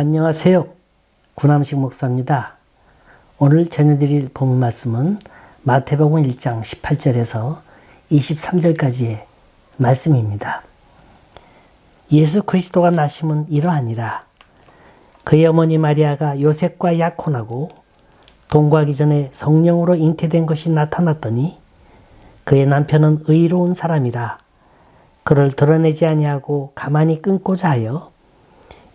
안녕하세요. 구남식 목사입니다. 오늘 전해드릴 본문 말씀은 마태복음 1장 18절에서 23절까지의 말씀입니다. 예수 그리스도가 나심은 이러하니라. 그의 어머니 마리아가 요셉과 약혼하고 동거하기 전에 성령으로 잉태된 것이 나타났더니 그의 남편은 의로운 사람이라 그를 드러내지 아니하고 가만히 끊고자 하여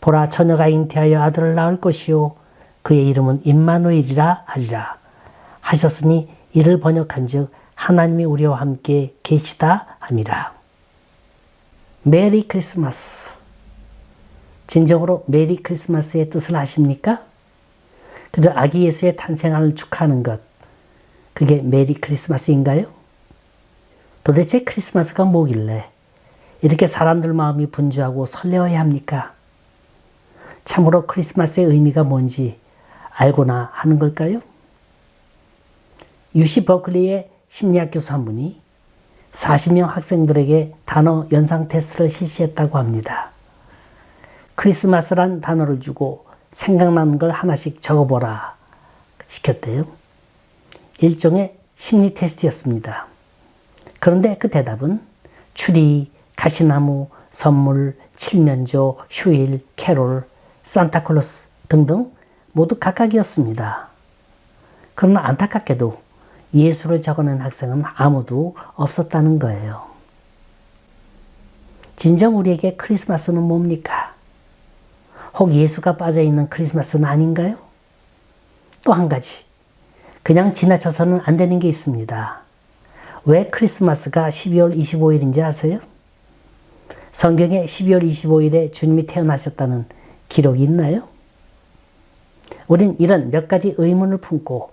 보라 처녀가 잉태하여 아들을 낳을 것이요 그의 이름은 임마누엘이라 하리라 하셨으니 이를 번역한즉 하나님이 우리와 함께 계시다 함이라 메리 크리스마스 진정으로 메리 크리스마스의 뜻을 아십니까? 그저 아기 예수의 탄생을 축하하는 것 그게 메리 크리스마스인가요? 도대체 크리스마스가 뭐길래 이렇게 사람들 마음이 분주하고 설레어야 합니까? 참으로 크리스마스의 의미가 뭔지 알고나 하는 걸까요? 유시 버클리의 심리학 교수 한 분이 40명 학생들에게 단어 연상 테스트를 실시했다고 합니다. 크리스마스란 단어를 주고 생각나는 걸 하나씩 적어보라 시켰대요. 일종의 심리 테스트였습니다. 그런데 그 대답은 추리, 가시나무, 선물, 칠면조, 휴일, 캐롤, 산타클로스 등등 모두 각각이었습니다. 그러나 안타깝게도 예수를 적어낸 학생은 아무도 없었다는 거예요. 진정 우리에게 크리스마스는 뭡니까? 혹 예수가 빠져있는 크리스마스는 아닌가요? 또 한 가지. 그냥 지나쳐서는 안 되는 게 있습니다. 왜 크리스마스가 12월 25일인지 아세요? 성경에 12월 25일에 주님이 태어나셨다는 기록이 있나요? 우린 이런 몇 가지 의문을 품고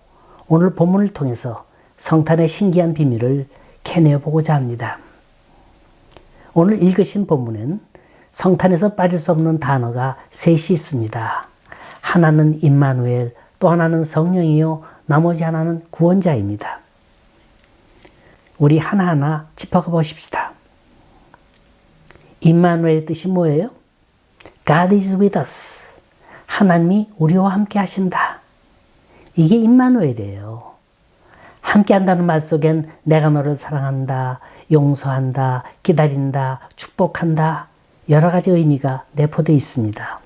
오늘 본문을 통해서 성탄의 신기한 비밀을 캐내어 보고자 합니다. 오늘 읽으신 본문엔 성탄에서 빠질 수 없는 단어가 셋이 있습니다. 하나는 임마누엘, 또 하나는 성령이요, 나머지 하나는 구원자입니다. 우리 하나하나 짚어가 보십시다. 임마누엘의 뜻이 뭐예요? God is with us. 하나님이 우리와 함께 하신다. 이게 임마누엘이에요. 함께 한다는 말 속엔 내가 너를 사랑한다, 용서한다, 기다린다, 축복한다. 여러 가지 의미가 내포되어 있습니다.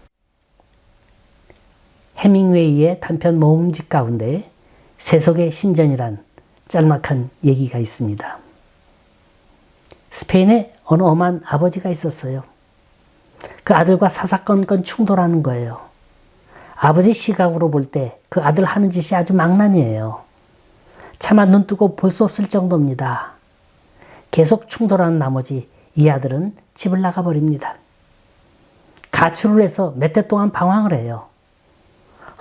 해밍웨이의 단편 모음집 가운데 세속의 신전이란 짤막한 얘기가 있습니다. 스페인에 어느 엄한 아버지가 있었어요. 그 아들과 사사건건 충돌하는 거예요. 아버지 시각으로 볼 때 그 아들 하는 짓이 아주 망나니예요. 차마 눈 뜨고 볼 수 없을 정도입니다. 계속 충돌하는 나머지 이 아들은 집을 나가버립니다. 가출을 해서 몇달 동안 방황을 해요.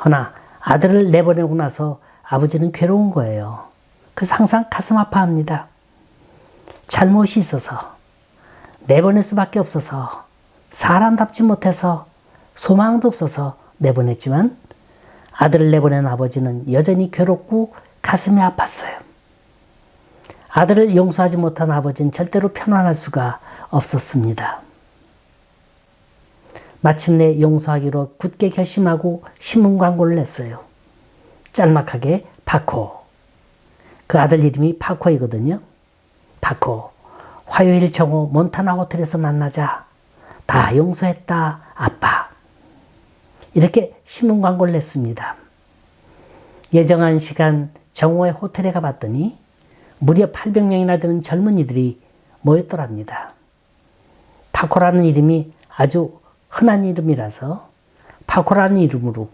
허나 아들을 내보내고 나서 아버지는 괴로운 거예요. 그래서 항상 가슴 아파합니다. 잘못이 있어서 내보낼 수밖에 없어서 사람답지 못해서 소망도 없어서 내보냈지만 아들을 내보낸 아버지는 여전히 괴롭고 가슴이 아팠어요. 아들을 용서하지 못한 아버지는 절대로 편안할 수가 없었습니다. 마침내 용서하기로 굳게 결심하고 신문 광고를 냈어요. 짤막하게 파코. 그 아들 이름이 파코이거든요. 파코. 화요일 정오 몬타나 호텔에서 만나자. 다 용서했다, 아빠. 이렇게 신문 광고를 냈습니다. 예정한 시간 정오에 호텔에 가봤더니 무려 800명이나 되는 젊은이들이 모였더랍니다. 파코라는 이름이 아주 흔한 이름이라서 파코라는 이름으로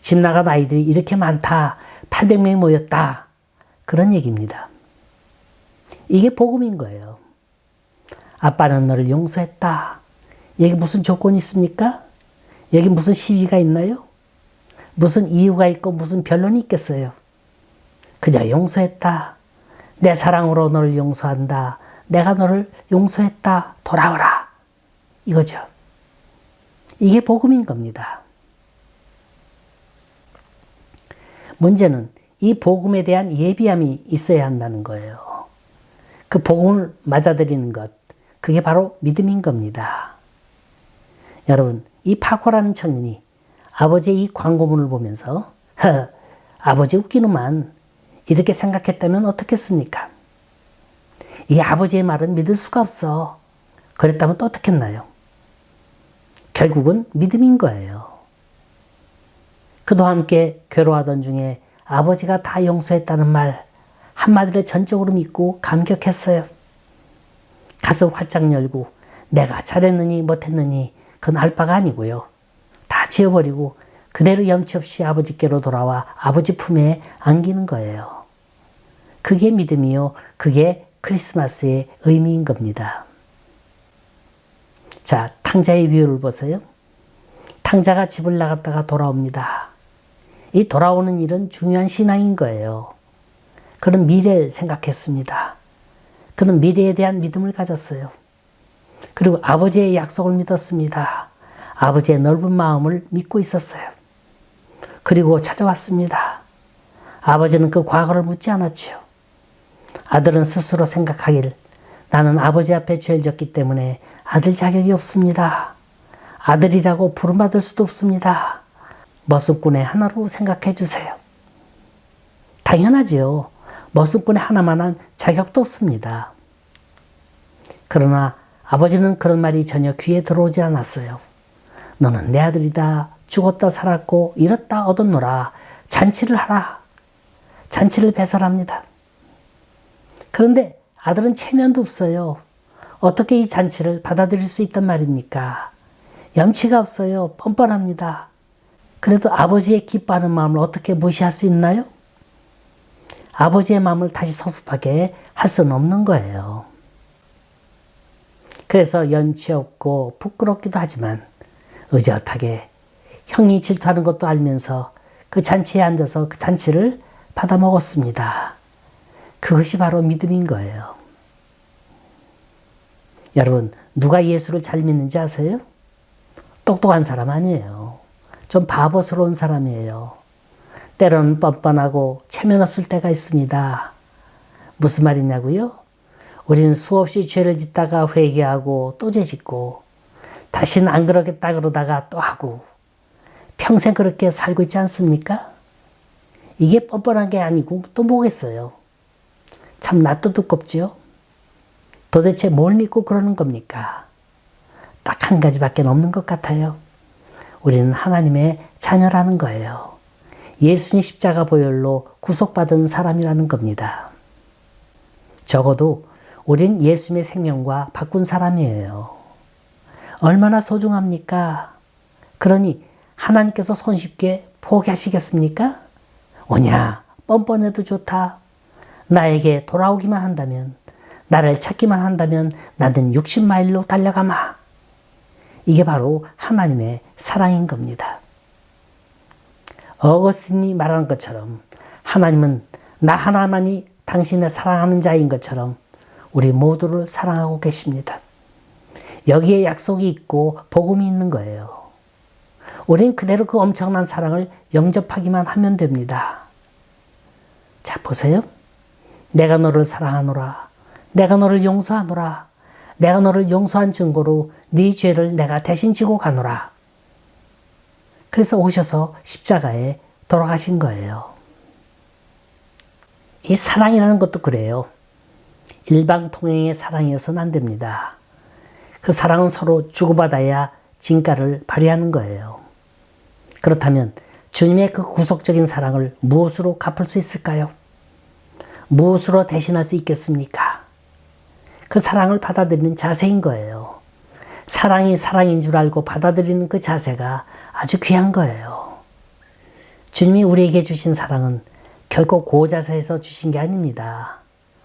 집 나간 아이들이 이렇게 많다. 800명이 모였다. 그런 얘기입니다. 이게 복음인 거예요. 아빠는 너를 용서했다. 여기 무슨 조건이 있습니까? 여기 무슨 시비가 있나요? 무슨 이유가 있고 무슨 변론이 있겠어요. 그저 용서했다. 내 사랑으로 너를 용서한다. 내가 너를 용서했다. 돌아오라. 이거죠. 이게 복음인 겁니다. 문제는 이 복음에 대한 예비함이 있어야 한다는 거예요. 그 복음을 맞아들이는 것, 그게 바로 믿음인 겁니다. 여러분, 이 파코라는 청년이 아버지의 이 광고문을 보면서 허, 아버지 웃기는만 이렇게 생각했다면 어떻겠습니까? 이 아버지의 말은 믿을 수가 없어. 그랬다면 또 어떻겠나요? 결국은 믿음인 거예요. 그도 함께 괴로워하던 중에 아버지가 다 용서했다는 말 한마디를 전적으로 믿고 감격했어요. 가슴 활짝 열고 내가 잘했느니 못했느니 그건 알 바가 아니고요. 다 지워버리고 그대로 염치 없이 아버지께로 돌아와 아버지 품에 안기는 거예요. 그게 믿음이요. 그게 크리스마스의 의미인 겁니다. 자, 탕자의 비유를 보세요. 탕자가 집을 나갔다가 돌아옵니다. 이 돌아오는 일은 중요한 신앙인 거예요. 그는 미래를 생각했습니다. 그는 미래에 대한 믿음을 가졌어요. 그리고 아버지의 약속을 믿었습니다. 아버지의 넓은 마음을 믿고 있었어요. 그리고 찾아왔습니다. 아버지는 그 과거를 묻지 않았죠. 아들은 스스로 생각하길 나는 아버지 앞에 죄를 졌기 때문에 아들 자격이 없습니다. 아들이라고 부름받을 수도 없습니다. 머슴꾼의 하나로 생각해 주세요. 당연하지요. 머슴꾼의 하나만한 자격도 없습니다. 그러나 아버지는 그런 말이 전혀 귀에 들어오지 않았어요. 너는 내 아들이다. 죽었다 살았고 잃었다 얻었노라. 잔치를 하라. 잔치를 배설합니다. 그런데 아들은 체면도 없어요. 어떻게 이 잔치를 받아들일 수 있단 말입니까? 염치가 없어요. 뻔뻔합니다. 그래도 아버지의 기뻐하는 마음을 어떻게 무시할 수 있나요? 아버지의 마음을 다시 서습하게 할 수는 없는 거예요. 그래서 연치 없고 부끄럽기도 하지만 의젓하게 형이 질투하는 것도 알면서 그 잔치에 앉아서 그 잔치를 받아 먹었습니다. 그것이 바로 믿음인 거예요. 여러분, 누가 예수를 잘 믿는지 아세요? 똑똑한 사람 아니에요. 좀 바보스러운 사람이에요. 때로는 뻔뻔하고 체면 없을 때가 있습니다. 무슨 말이냐고요? 우리는 수없이 죄를 짓다가 회개하고 또 죄 짓고 다시는 안 그러겠다 그러다가 또 하고 평생 그렇게 살고 있지 않습니까? 이게 뻔뻔한 게 아니고 또 뭐겠어요? 참 낯도 두껍지요? 도대체 뭘 믿고 그러는 겁니까? 딱 한 가지밖에 없는 것 같아요. 우리는 하나님의 자녀라는 거예요. 예수님 십자가 보혈로 구속받은 사람이라는 겁니다. 적어도 우린 예수님의 생명과 바꾼 사람이에요. 얼마나 소중합니까? 그러니 하나님께서 손쉽게 포기하시겠습니까? 오냐, 뻔뻔해도 좋다. 나에게 돌아오기만 한다면, 나를 찾기만 한다면 나는 60마일로 달려가마. 이게 바로 하나님의 사랑인 겁니다. 어거스틴이 말하는 것처럼 하나님은 나 하나만이 당신의 사랑하는 자인 것처럼 우리 모두를 사랑하고 계십니다. 여기에 약속이 있고 복음이 있는 거예요. 우린 그대로 그 엄청난 사랑을 영접하기만 하면 됩니다. 자, 보세요. 내가 너를 사랑하노라. 내가 너를 용서하노라. 내가 너를 용서한 증거로 네 죄를 내가 대신 지고 가노라. 그래서 오셔서 십자가에 돌아가신 거예요. 이 사랑이라는 것도 그래요. 일방통행의 사랑이어서는 안 됩니다. 그 사랑은 서로 주고받아야 진가를 발휘하는 거예요. 그렇다면 주님의 그 구속적인 사랑을 무엇으로 갚을 수 있을까요? 무엇으로 대신할 수 있겠습니까? 그 사랑을 받아들이는 자세인 거예요. 사랑이 사랑인 줄 알고 받아들이는 그 자세가 아주 귀한 거예요. 주님이 우리에게 주신 사랑은 결코 고자세에서 주신 게 아닙니다.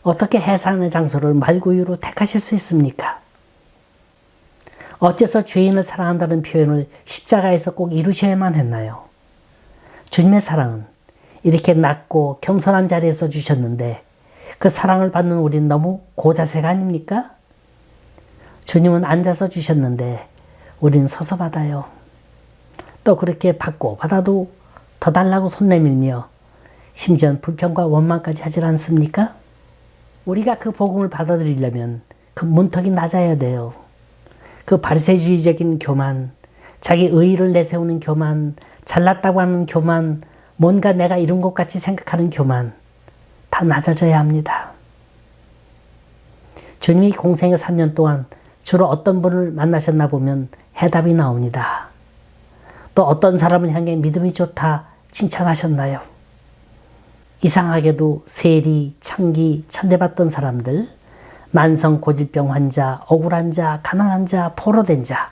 어떻게 해산의 장소를 말구유로 택하실 수 있습니까? 어째서 죄인을 사랑한다는 표현을 십자가에서 꼭 이루셔야만 했나요? 주님의 사랑은 이렇게 낮고 겸손한 자리에서 주셨는데 그 사랑을 받는 우리는 너무 고자세가 아닙니까? 주님은 앉아서 주셨는데 우리는 서서 받아요. 또 그렇게 받고 받아도 더 달라고 손 내밀며 심지어 불평과 원망까지 하질 않습니까? 우리가 그 복음을 받아들이려면 그 문턱이 낮아야 돼요. 그 바리새주의적인 교만, 자기 의의를 내세우는 교만, 잘났다고 하는 교만, 뭔가 내가 이룬 것 같이 생각하는 교만 다 낮아져야 합니다. 주님이 공생의 3년 동안 주로 어떤 분을 만나셨나 보면 해답이 나옵니다. 또 어떤 사람을 향해 믿음이 좋다 칭찬하셨나요? 이상하게도 세리, 창기, 천대받던 사람들, 만성 고질병 환자, 억울한 자, 가난한 자, 포로된 자,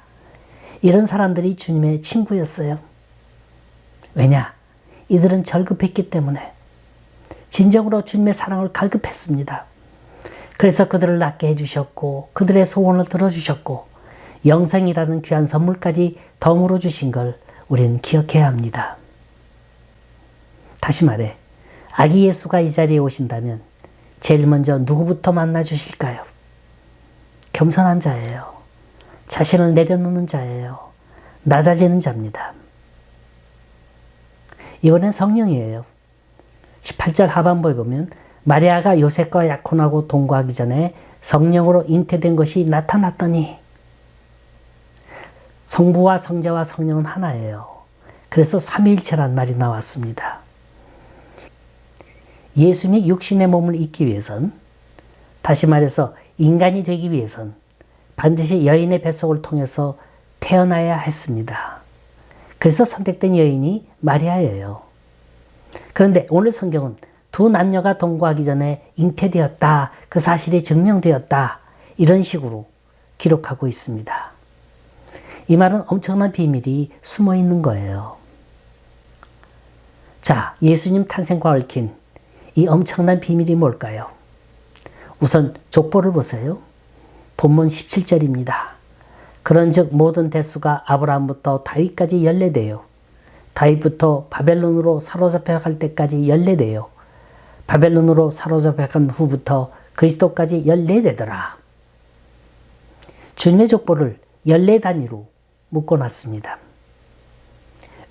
이런 사람들이 주님의 친구였어요. 왜냐? 이들은 절급했기 때문에 진정으로 주님의 사랑을 갈급했습니다. 그래서 그들을 낫게 해주셨고 그들의 소원을 들어주셨고 영생이라는 귀한 선물까지 덤으로 주신 걸 우리는 기억해야 합니다. 다시 말해 아기 예수가 이 자리에 오신다면 제일 먼저 누구부터 만나 주실까요? 겸손한 자예요. 자신을 내려놓는 자예요. 낮아지는 자입니다. 이번엔 성령이에요. 18절 하반부에 보면 마리아가 요셉과 약혼하고 동거하기 전에 성령으로 잉태된 것이 나타났더니 성부와 성자와 성령은 하나예요. 그래서 삼위일체란 말이 나왔습니다. 예수님이 육신의 몸을 입기 위해선 다시 말해서 인간이 되기 위해선 반드시 여인의 뱃속을 통해서 태어나야 했습니다. 그래서 선택된 여인이 마리아예요. 그런데 오늘 성경은 두 남녀가 동거하기 전에 잉태되었다. 그 사실이 증명되었다. 이런 식으로 기록하고 있습니다. 이 말은 엄청난 비밀이 숨어 있는 거예요. 자, 예수님 탄생과 얽힌 이 엄청난 비밀이 뭘까요? 우선 족보를 보세요. 본문 17절입니다. 그런즉 모든 대수가 아브라함부터 다윗까지 연례되요. 다윗부터 바벨론으로 사로잡혀 갈 때까지 연례되요. 바벨론으로 사로잡혀 간 후부터 그리스도까지 연례되더라. 주님의 족보를 연례 단위로 묶어놨습니다.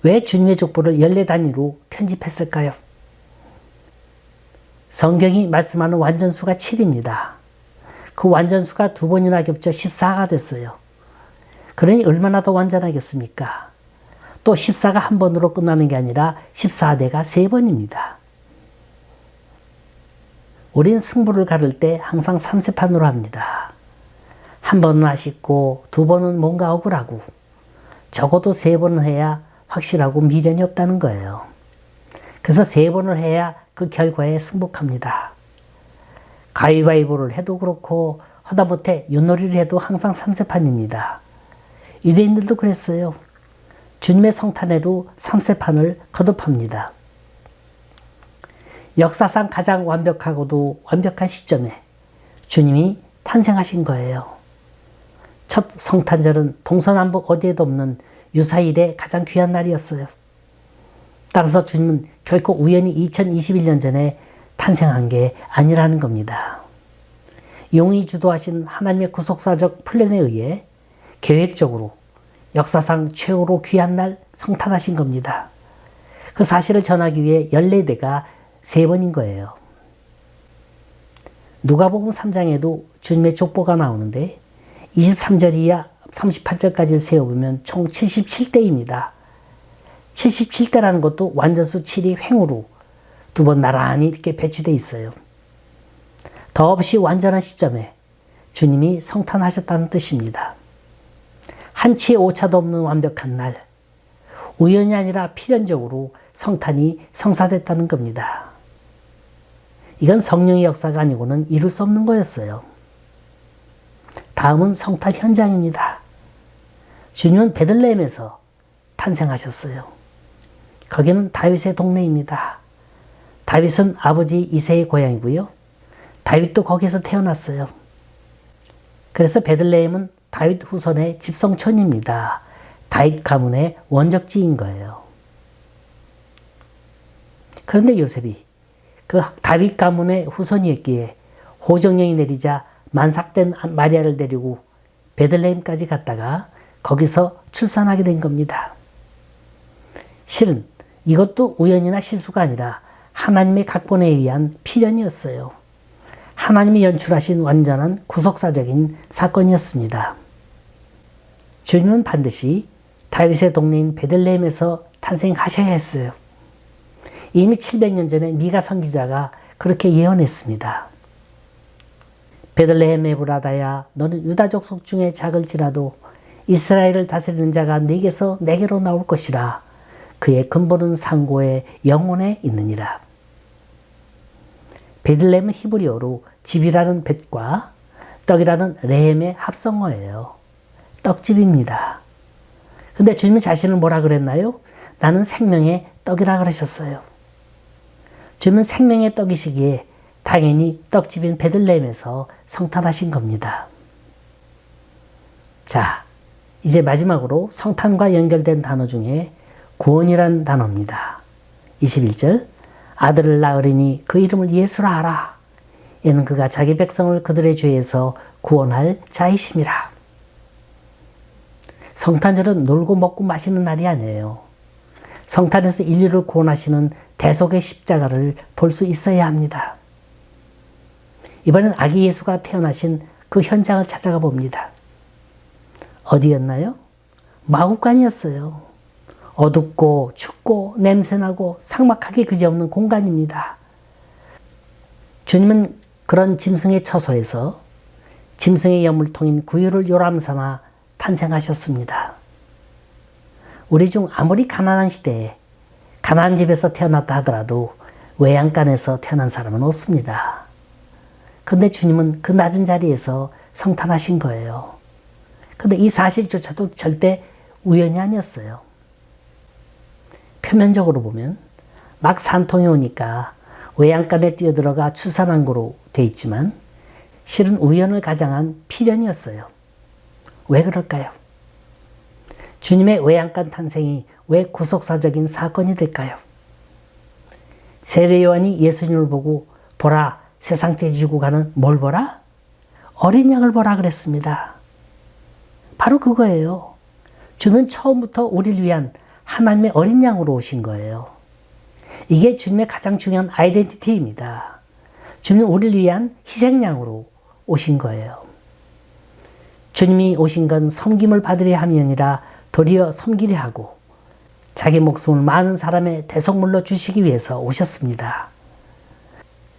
왜 주님의 족보를 연례 단위로 편집했을까요? 성경이 말씀하는 완전수가 7입니다. 그 완전수가 두 번이나 겹쳐 14가 됐어요. 그러니 얼마나 더 완전하겠습니까? 또 14가 한 번으로 끝나는 게 아니라 14대가 세 번입니다. 우린 승부를 가를 때 항상 3세판으로 합니다. 한 번은 아쉽고 두 번은 뭔가 억울하고 적어도 세 번은 해야 확실하고 미련이 없다는 거예요. 그래서 세 번을 해야 그 결과에 승복합니다. 가위바위보를 해도 그렇고 하다못해 윷놀이를 해도 항상 3세판입니다. 유대인들도 그랬어요. 주님의 성탄에도 3세판을 거듭합니다. 역사상 가장 완벽하고도 완벽한 시점에 주님이 탄생하신 거예요. 첫 성탄절은 동서남북 어디에도 없는 유사일의 가장 귀한 날이었어요. 따라서 주님은 결코 우연히 2021년 전에 탄생한 게 아니라는 겁니다. 용이 주도하신 하나님의 구속사적 플랜에 의해 계획적으로 역사상 최고로 귀한 날 성탄하신 겁니다. 그 사실을 전하기 위해 14대가 세 번인 거예요. 누가복음 3장에도 주님의 족보가 나오는데 23절 이하 38절까지 세어보면 총 77대입니다. 77대라는 것도 완전수 7이 횡으로 두 번 나란히 이렇게 배치되어 있어요. 더없이 완전한 시점에 주님이 성탄하셨다는 뜻입니다. 한 치의 오차도 없는 완벽한 날, 우연이 아니라 필연적으로 성탄이 성사됐다는 겁니다. 이건 성령의 역사가 아니고는 이룰 수 없는 거였어요. 다음은 성탄 현장입니다. 주님은 베들레헴에서 탄생하셨어요. 거기는 다윗의 동네입니다. 다윗은 아버지 이세의 고향이고요. 다윗도 거기서 태어났어요. 그래서 베들레헴은 다윗 후손의 집성촌입니다. 다윗 가문의 원적지인 거예요. 그런데 요셉이 그 다윗 가문의 후손이었기에 호정령이 내리자 만삭된 마리아를 데리고 베들레헴까지 갔다가 거기서 출산하게 된 겁니다. 실은 이것도 우연이나 실수가 아니라 하나님의 각본에 의한 필연이었어요. 하나님이 연출하신 완전한 구속사적인 사건이었습니다. 주님은 반드시 다윗의 동네인 베들레헴에서 탄생하셔야 했어요. 이미 700년 전에 미가 선지자가 그렇게 예언했습니다. 베들레헴 에브라다야 너는 유다족 속 중에 작을지라도 이스라엘을 다스리는 자가 내게서 내게로 나올 것이라 그의 근본은 상고의 영혼에 있느니라. 베들레헴은 히브리어로 집이라는 뱃과 떡이라는 레헴의 합성어예요. 떡집입니다. 근데 주님이 자신을 뭐라 그랬나요? 나는 생명의 떡이라 그러셨어요. 주님은 생명의 떡이시기에 당연히 떡집인 베들레헴에서 성탄하신 겁니다. 자, 이제 마지막으로 성탄과 연결된 단어 중에 구원이란 단어입니다. 21절 아들을 낳으리니 그 이름을 예수라 하라. 이는 그가 자기 백성을 그들의 죄에서 구원할 자이심이라. 성탄절은 놀고 먹고 마시는 날이 아니에요. 성탄에서 인류를 구원하시는 대속의 십자가를 볼 수 있어야 합니다. 이번엔 아기 예수가 태어나신 그 현장을 찾아가 봅니다. 어디였나요? 마국간이었어요. 어둡고 춥고 냄새나고 삭막하게 그지없는 공간입니다. 주님은 그런 짐승의 처소에서 짐승의 여물통인 구유를 요람 삼아 탄생하셨습니다. 우리 중 아무리 가난한 시대에 가난한 집에서 태어났다 하더라도 외양간에서 태어난 사람은 없습니다. 근데 주님은 그 낮은 자리에서 성탄하신 거예요. 근데 이 사실조차도 절대 우연이 아니었어요. 표면적으로 보면 막 산통이 오니까 외양간에 뛰어들어가 출산한 거로 돼 있지만 실은 우연을 가장한 필연이었어요. 왜 그럴까요? 주님의 외양간 탄생이 왜 구속사적인 사건이 될까요? 세례 요한이 예수님을 보고 보라 세상 떼지고 가는 뭘 보라? 어린 양을 보라 그랬습니다. 바로 그거예요. 주는 처음부터 우리를 위한 하나님의 어린 양으로 오신 거예요. 이게 주님의 가장 중요한 아이덴티티입니다. 주님은 우리를 위한 희생양으로 오신 거예요. 주님이 오신 건 섬김을 받으려 함이 아니라 도리어 섬기려 하고 자기 목숨을 많은 사람의 대속물로 주시기 위해서 오셨습니다.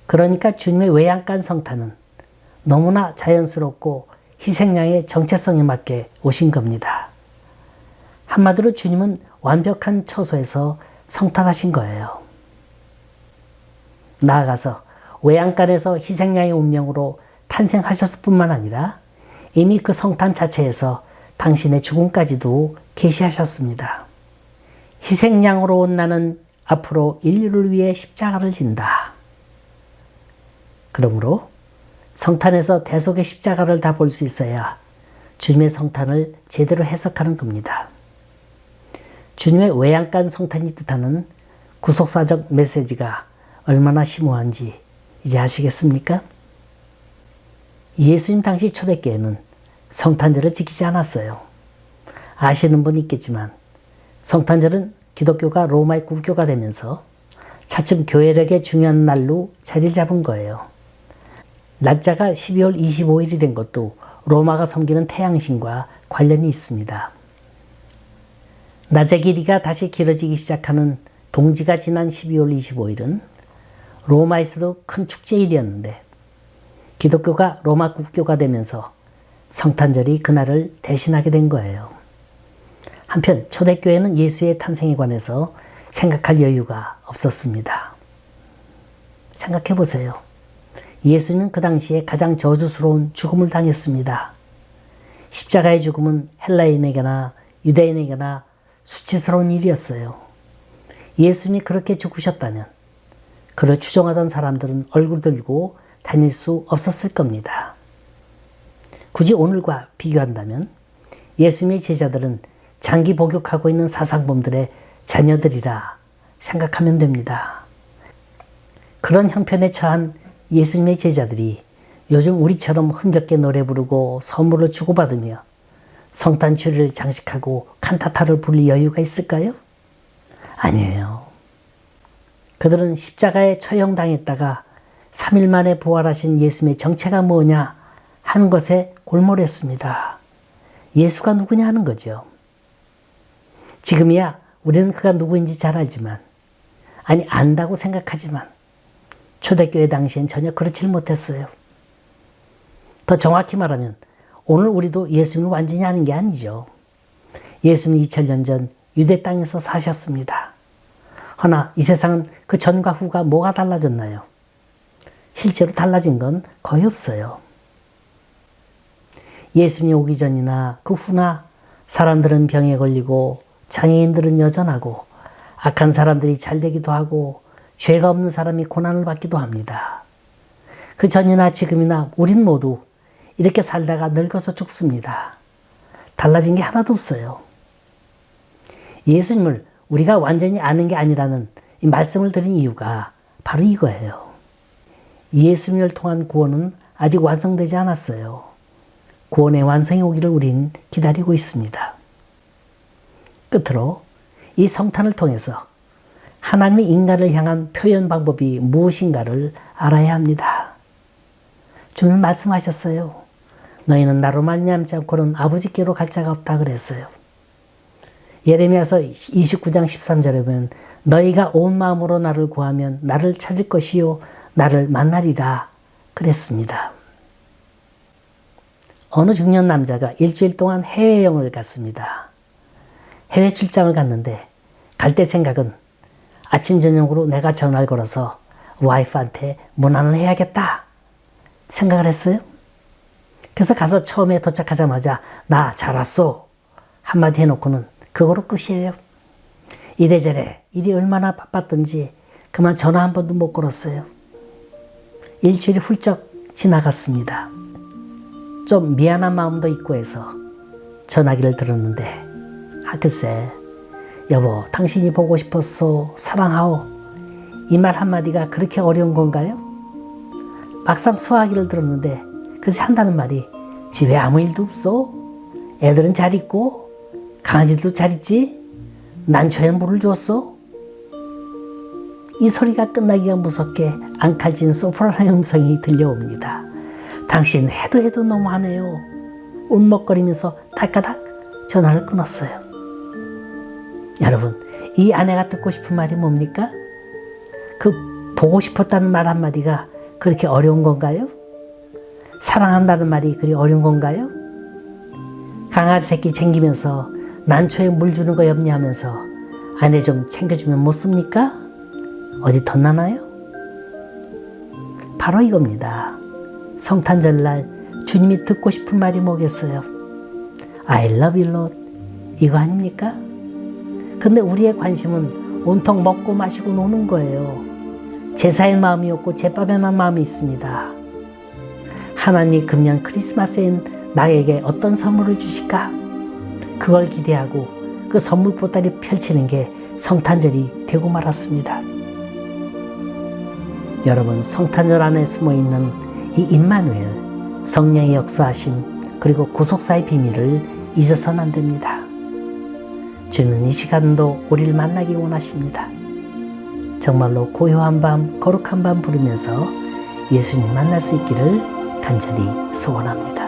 그러니까 주님의 외양간 성탄은 너무나 자연스럽고 희생양의 정체성에 맞게 오신 겁니다. 한마디로 주님은 완벽한 처소에서 성탄하신 거예요. 나아가서 외양간에서 희생양의 운명으로 탄생하셨을 뿐만 아니라 이미 그 성탄 자체에서 당신의 죽음까지도 계시하셨습니다. 희생양으로 온 나는 앞으로 인류를 위해 십자가를 진다. 그러므로 성탄에서 대속의 십자가를 다 볼 수 있어야 주님의 성탄을 제대로 해석하는 겁니다. 주님의 외양간 성탄이 뜻하는 구속사적 메시지가 얼마나 심오한지 이제 아시겠습니까? 예수님 당시 초대교회는 성탄절을 지키지 않았어요. 아시는 분 있겠지만 성탄절은 기독교가 로마의 국교가 되면서 차츰 교회력의 중요한 날로 자리를 잡은 거예요. 날짜가 12월 25일이 된 것도 로마가 섬기는 태양신과 관련이 있습니다. 낮의 길이가 다시 길어지기 시작하는 동지가 지난 12월 25일은 로마에서도 큰 축제일이었는데 기독교가 로마 국교가 되면서 성탄절이 그날을 대신하게 된 거예요. 한편 초대교회는 예수의 탄생에 관해서 생각할 여유가 없었습니다. 생각해 보세요. 예수는 그 당시에 가장 저주스러운 죽음을 당했습니다. 십자가의 죽음은 헬라인에게나 유대인에게나 수치스러운 일이었어요. 예수님이 그렇게 죽으셨다면 그를 추종하던 사람들은 얼굴 들고 다닐 수 없었을 겁니다. 굳이 오늘과 비교한다면 예수님의 제자들은 장기 복역하고 있는 사상범들의 자녀들이라 생각하면 됩니다. 그런 형편에 처한 예수님의 제자들이 요즘 우리처럼 흥겹게 노래 부르고 선물을 주고받으며 성탄 추리를 장식하고 칸타타를 부를 여유가 있을까요? 아니에요. 그들은 십자가에 처형당했다가 3일 만에 부활하신 예수님의 정체가 뭐냐 하는 것에 골몰했습니다. 예수가 누구냐 하는 거죠. 지금이야 우리는 그가 누구인지 잘 알지만, 아니, 안다고 생각하지만, 초대교회 당시엔 전혀 그렇지 못했어요. 더 정확히 말하면, 오늘 우리도 예수님을 완전히 아는 게 아니죠. 예수님 2000년 전 유대 땅에서 사셨습니다. 허나 이 세상은 그 전과 후가 뭐가 달라졌나요? 실제로 달라진 건 거의 없어요. 예수님이 오기 전이나 그 후나 사람들은 병에 걸리고 장애인들은 여전하고 악한 사람들이 잘 되기도 하고 죄가 없는 사람이 고난을 받기도 합니다. 그 전이나 지금이나 우린 모두 이렇게 살다가 늙어서 죽습니다. 달라진 게 하나도 없어요. 예수님을 우리가 완전히 아는 게 아니라는 이 말씀을 드린 이유가 바로 이거예요. 예수님을 통한 구원은 아직 완성되지 않았어요. 구원의 완성이 오기를 우린 기다리고 있습니다. 끝으로 이 성탄을 통해서 하나님의 인간을 향한 표현 방법이 무엇인가를 알아야 합니다. 주님 말씀하셨어요. 너희는 나로 말미암지 않고는 아버지께로 갈 자가 없다 그랬어요. 예레미야서 29장 13절에 보면 너희가 온 마음으로 나를 구하면 나를 찾을 것이요 나를 만나리라 그랬습니다. 어느 중년 남자가 일주일 동안 해외 여행을 갔습니다. 해외 출장을 갔는데 갈 때 생각은 아침 저녁으로 내가 전화를 걸어서 와이프한테 문안을 해야겠다 생각을 했어요. 그래서 가서 처음에 도착하자마자 나 잘 왔어 한마디 해놓고는 그거로 끝이에요. 이래저래 일이 얼마나 바빴던지 그만 전화 한 번도 못 걸었어요. 일주일이 훌쩍 지나갔습니다. 좀 미안한 마음도 있고 해서 전화기를 들었는데 아 글쎄 여보 당신이 보고 싶었어 사랑하오 이 말 한마디가 그렇게 어려운 건가요? 막상 수화기를 들었는데 글쎄 한다는 말이 집에 아무 일도 없어 애들은 잘 있고 강아지도 잘 있지 난초에 물을 줬어 이 소리가 끝나기가 무섭게 앙칼진 소프라노 음성이 들려옵니다. 당신 해도 해도 너무하네요. 울먹거리면서 달까닥 전화를 끊었어요. 여러분, 이 아내가 듣고 싶은 말이 뭡니까? 그 보고 싶었다는 말 한마디가 그렇게 어려운 건가요? 사랑한다는 말이 그리 어려운 건가요? 강아지 새끼 챙기면서 난초에 물 주는 거 염려하면서 아내 좀 챙겨주면 못 씁니까? 어디 덧나나요? 바로 이겁니다. 성탄절날 주님이 듣고 싶은 말이 뭐겠어요? I love you, Lord. 이거 아닙니까? 근데 우리의 관심은 온통 먹고 마시고 노는 거예요. 제사의 마음이 없고 제밥에만 마음이 있습니다. 하나님이 금년 크리스마스엔 나에게 어떤 선물을 주실까? 그걸 기대하고 그 선물 보따리 펼치는 게 성탄절이 되고 말았습니다. 여러분 성탄절 안에 숨어 있는 이 임마누엘 성령의 역사하심 그리고 구속사의 비밀을 잊어서는 안 됩니다. 주는 이 시간도 우리를 만나기 원하십니다. 정말로 고요한 밤, 거룩한 밤 부르면서 예수님 만날 수 있기를 간절히 소원합니다.